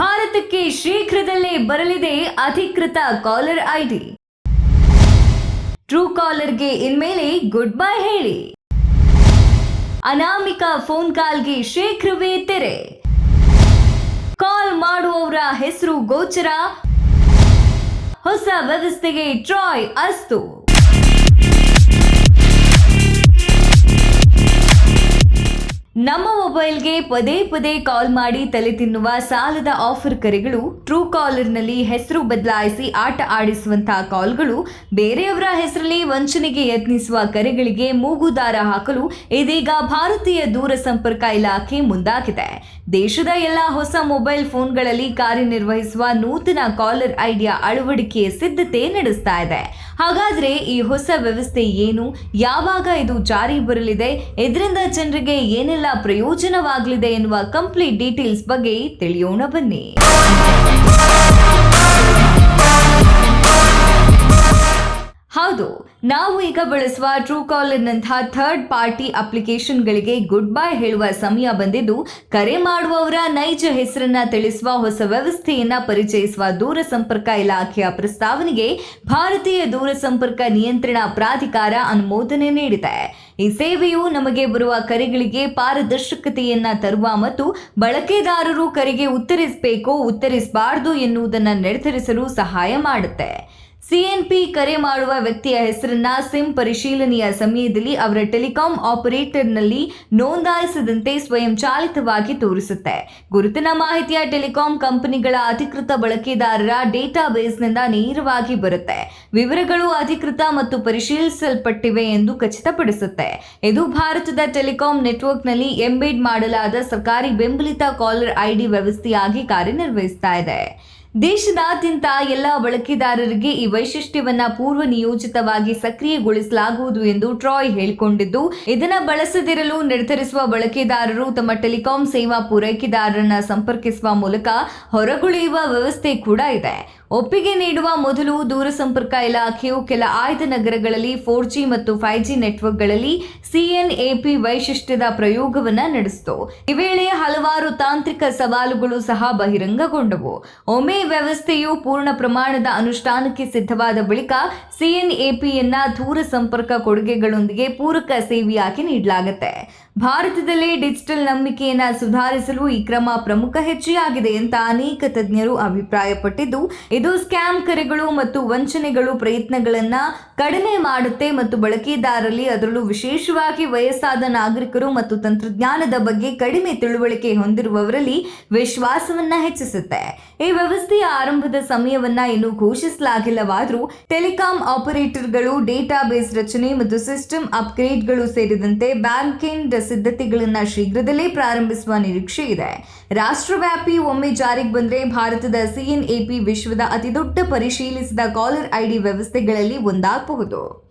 ನಿಮಗೆ ಶೀಘ್ರದಲ್ಲೇ ಬರಲಿದೆ ಅಧಿಕೃತ ಕಾಲರ್ ಐಡಿ. ಟ್ರೂ ಕಾಲರ್ಗೆ ಇನ್ಮೇಲೆ ಗುಡ್ ಬೈ ಹೇಳಿ. ಅನಾಮಿಕ ಫೋನ್ ಕಾಲ್ಗೆ ಶೀಘ್ರವೇ ತೆರೆ. ಕಾಲ್ ಮಾಡುವವರ ಹೆಸರು ಗೋಚರ. ಹೊಸ ವ್ಯವಸ್ಥೆಗೆ ಟ್ರಾಯ್ ಅಸ್ತು. ನಮ್ಮ ಮೊಬೈಲ್ಗೆ ಪದೇ ಪದೇ ಕಾಲ್ ಮಾಡಿ ತಲೆ ತಿನ್ನುವ ಸಾಲದ ಆಫರ್ ಕರೆಗಳು ಟ್ರೂ ಕಾಲರ್ನಲ್ಲಿ ಹೆಸರು ಬದಲಾಯಿಸಿ ಆಟ ಆಡಿಸುವಂತಹ ಕಾಲ್ಗಳು ಬೇರೆಯವರ ಹೆಸರಲ್ಲಿ ವಂಚನೆಗೆ ಯತ್ನಿಸುವ ಕರೆಗಳಿಗೆ ಮೂಗುದಾರ ಹಾಕಲು ಇದೀಗ ಭಾರತೀಯ ದೂರ ಸಂಪರ್ಕ ಇಲಾಖೆ ಮುಂದಾಗಿದೆ. ದೇಶದ ಎಲ್ಲ ಹೊಸ ಮೊಬೈಲ್ ಫೋನ್ಗಳಲ್ಲಿ ಕಾರ್ಯನಿರ್ವಹಿಸುವ ನೂತನ ಕಾಲರ್ ಐಡಿಯಾ ಅಳವಡಿಕೆಯ ಸಿದ್ಧತೆ ನಡೆಸ್ತಾ ಇದೆ. ಹಾಗಾದ್ರೆ ಈ ಹೊಸ ವ್ಯವಸ್ಥೆ ಏನು? ಯಾವಾಗ ಇದು ಜಾರಿ ಬರಲಿದೆ? ಇದರಿಂದ ಜನರಿಗೆ ಏನೆಲ್ಲ ಪ್ರಯೋಜನವಾಗಲಿದೆ ಎನ್ನುವ ಕಂಪ್ಲೀಟ್ ಡೀಟೇಲ್ಸ್ ಬಗ್ಗೆ ತಿಳಿಯೋಣ ಬನ್ನಿ. ಹೌದು, ನಾವು ಈಗ ಬಳಸುವ ಟ್ರೂ ಕಾಲರ್ನಂತಹ ಥರ್ಡ್ ಪಾರ್ಟಿ ಅಪ್ಲಿಕೇಶನ್ಗಳಿಗೆ ಗುಡ್ ಬೈ ಹೇಳುವ ಸಮಯ ಬಂದಿದ್ದು, ಕರೆ ಮಾಡುವವರ ನೈಜ ಹೆಸರನ್ನ ತಿಳಿಸುವ ಹೊಸ ವ್ಯವಸ್ಥೆಯನ್ನ ಪರಿಚಯಿಸುವ ದೂರ ಸಂಪರ್ಕ ಇಲಾಖೆಯ ಪ್ರಸ್ತಾವನೆಗೆ ಭಾರತೀಯ ದೂರ ಸಂಪರ್ಕ ನಿಯಂತ್ರಣ ಪ್ರಾಧಿಕಾರ ಅನುಮೋದನೆ ನೀಡಿದೆ. ಈ ಸೇವೆಯು ನಮಗೆ ಬರುವ ಕರೆಗಳಿಗೆ ಪಾರದರ್ಶಕತೆಯನ್ನ ತರುವ ಮತ್ತು ಬಳಕೆದಾರರು ಕರೆಗೆ ಉತ್ತರಿಸಬೇಕು, ಉತ್ತರಿಸಬಾರದು ಎನ್ನುವುದನ್ನು ನಿರ್ಧರಿಸಲು ಸಹಾಯ ಮಾಡುತ್ತೆ. ಸಿಎನ್ಪಿ ಕರೆ ಮಾಡುವ ವ್ಯಕ್ತಿಯ ಹೆಸರನ್ನ ಸಿಮ್ ಪರಿಶೀಲನೆಯ ಸಮಯದಲ್ಲಿ ಅವರ ಟೆಲಿಕಾಂ ಆಪರೇಟರ್ನಲ್ಲಿ ನೋಂದಾಯಿಸದಂತೆ ಸ್ವಯಂಚಾಲಿತವಾಗಿ ತೋರಿಸುತ್ತೆ. ಗುರುತಿನ ಮಾಹಿತಿಯ ಟೆಲಿಕಾಂ ಕಂಪನಿಗಳ ಅಧಿಕೃತ ಬಳಕೆದಾರರ ಡೇಟಾ ಬೇಸ್ನಿಂದ ನೇರವಾಗಿ ಬರುತ್ತೆ. ವಿವರಗಳು ಅಧಿಕೃತ ಮತ್ತು ಪರಿಶೀಲಿಸಲ್ಪಟ್ಟಿವೆ ಎಂದು ಖಚಿತಪಡಿಸುತ್ತೆ. ಇದು ಭಾರತದ ಟೆಲಿಕಾಂ ನೆಟ್ವರ್ಕ್ನಲ್ಲಿ ಎಂಬೇಡ್ ಮಾಡಲಾದ ಸರ್ಕಾರಿ ಬೆಂಬಲಿತ ಕಾಲರ್ ಐಡಿ ವ್ಯವಸ್ಥೆಯಾಗಿ ಕಾರ್ಯನಿರ್ವಹಿಸ್ತಾ ಇದೆ. ದೇಶದಾದ್ಯಂತ ಎಲ್ಲ ಬಳಕೆದಾರರಿಗೆ ಈ ವೈಶಿಷ್ಟ್ಯವನ್ನ ಪೂರ್ವ ನಿಯೋಜಿತವಾಗಿ ಸಕ್ರಿಯಗೊಳಿಸಲಾಗುವುದು ಎಂದು ಟ್ರಾಯ್ ಹೇಳಿಕೊಂಡಿದ್ದು, ಇದನ್ನ ಬಳಸದಿರಲು ನಿರ್ಧರಿಸುವ ಬಳಕೆದಾರರು ತಮ್ಮ ಟೆಲಿಕಾಂ ಸೇವಾ ಪೂರೈಕೆದಾರರನ್ನ ಸಂಪರ್ಕಿಸುವ ಮೂಲಕ ಹೊರಗುಳಿಯುವ ವ್ಯವಸ್ಥೆ ಕೂಡ ಇದೆ. ಒಪ್ಪಿಗೆ ನೀಡುವ ಮೊದಲು ದೂರಸಂಪರ್ಕ ಇಲಾಖೆಯು ಕೆಲ ಆಯ್ದ ನಗರಗಳಲ್ಲಿ ಫೋರ್ ಜಿ ಮತ್ತು ಫೈವ್ ಜಿ ನೆಟ್ವರ್ಕ್ಗಳಲ್ಲಿ ಸಿಎನ್ಎಪಿ ವೈಶಿಷ್ಟ್ಯದ ಪ್ರಯೋಗವನ್ನ ನಡೆಸಿತು. ಈ ವೇಳೆ ಹಲವಾರು ತಾಂತ್ರಿಕ ಸವಾಲುಗಳು ಸಹ ಬಹಿರಂಗಗೊಂಡವು. ಒಮೆ ವ್ಯವಸ್ಥೆಯು ಪೂರ್ಣ ಪ್ರಮಾಣದ ಅನುಷ್ಠಾನಕ್ಕೆ ಸಿದ್ಧವಾದ ಬಳಿಕ ಸಿಎನ್ಎಪಿಯನ್ನ ದೂರ ಸಂಪರ್ಕ ಕೊಡುಗೆಗಳೊಂದಿಗೆ ಪೂರಕ ಸೇವೆಯಾಗಿ ನೀಡಲಾಗುತ್ತೆ. ಭಾರತದಲ್ಲಿ ಡಿಜಿಟಲ್ ನಂಬಿಕೆಯನ್ನ ಸುಧಾರಿಸಲು ಈ ಕ್ರಮ ಪ್ರಮುಖ ಹೆಜ್ಜೆಯಾಗಿದೆ ಅಂತ ಅನೇಕ ತಜ್ಞರು ಅಭಿಪ್ರಾಯಪಟ್ಟಿದ್ದು, ಇದು ಸ್ಕ್ಯಾಮ್ ಕರೆಗಳು ಮತ್ತು ವಂಚನೆಗಳು ಪ್ರಯತ್ನಗಳನ್ನ ಕಡಿಮೆ ಮಾಡುತ್ತೆ ಮತ್ತು ಬಳಕೆದಾರರಲ್ಲಿ ಅದರಲ್ಲೂ ವಿಶೇಷವಾಗಿ ವಯಸ್ಸಾದ ನಾಗರಿಕರು ಮತ್ತು ತಂತ್ರಜ್ಞಾನದ ಬಗ್ಗೆ ಕಡಿಮೆ ತಿಳುವಳಿಕೆ ಹೊಂದಿರುವವರಲ್ಲಿ ವಿಶ್ವಾಸವನ್ನ ಹೆಚ್ಚಿಸುತ್ತೆ. ಈ ವ್ಯವಸ್ಥೆಯ ಆರಂಭದ ಸಮಯವನ್ನ ಇನ್ನೂ ಘೋಷಿಸಲಾಗಿಲ್ಲವಾದರೂ ಟೆಲಿಕಾಂ ಆಪರೇಟರ್ಗಳು, ಡೇಟಾಬೇಸ್ ರಚನೆ ಮತ್ತು ಸಿಸ್ಟಮ್ ಅಪ್ಗ್ರೇಡ್ಗಳು ಸೇರಿದಂತೆ ಬ್ಯಾಂಕಿಂಗ್ ಸಿದ್ಧತೆಗಳನ್ನ ಶೀಘ್ರದಲ್ಲೇ ಪ್ರಾರಂಭಿಸುವ ನಿರೀಕ್ಷೆ ಇದೆ. ರಾಷ್ಟ್ರವ್ಯಾಪಿ ಒಮ್ಮೆ ಜಾರಿಗೆ ಬಂದರೆ ಭಾರತದ ಸಿಎನ್ಎಪಿ ವಿಶ್ವದ ಅತಿದೊಡ್ಡ ಪರಿಶೀಲಿಸಿದ ಕಾಲರ್ ಐಡಿ ವ್ಯವಸ್ಥೆಗಳಲ್ಲಿ ಒಂದಾಗಬಹುದು.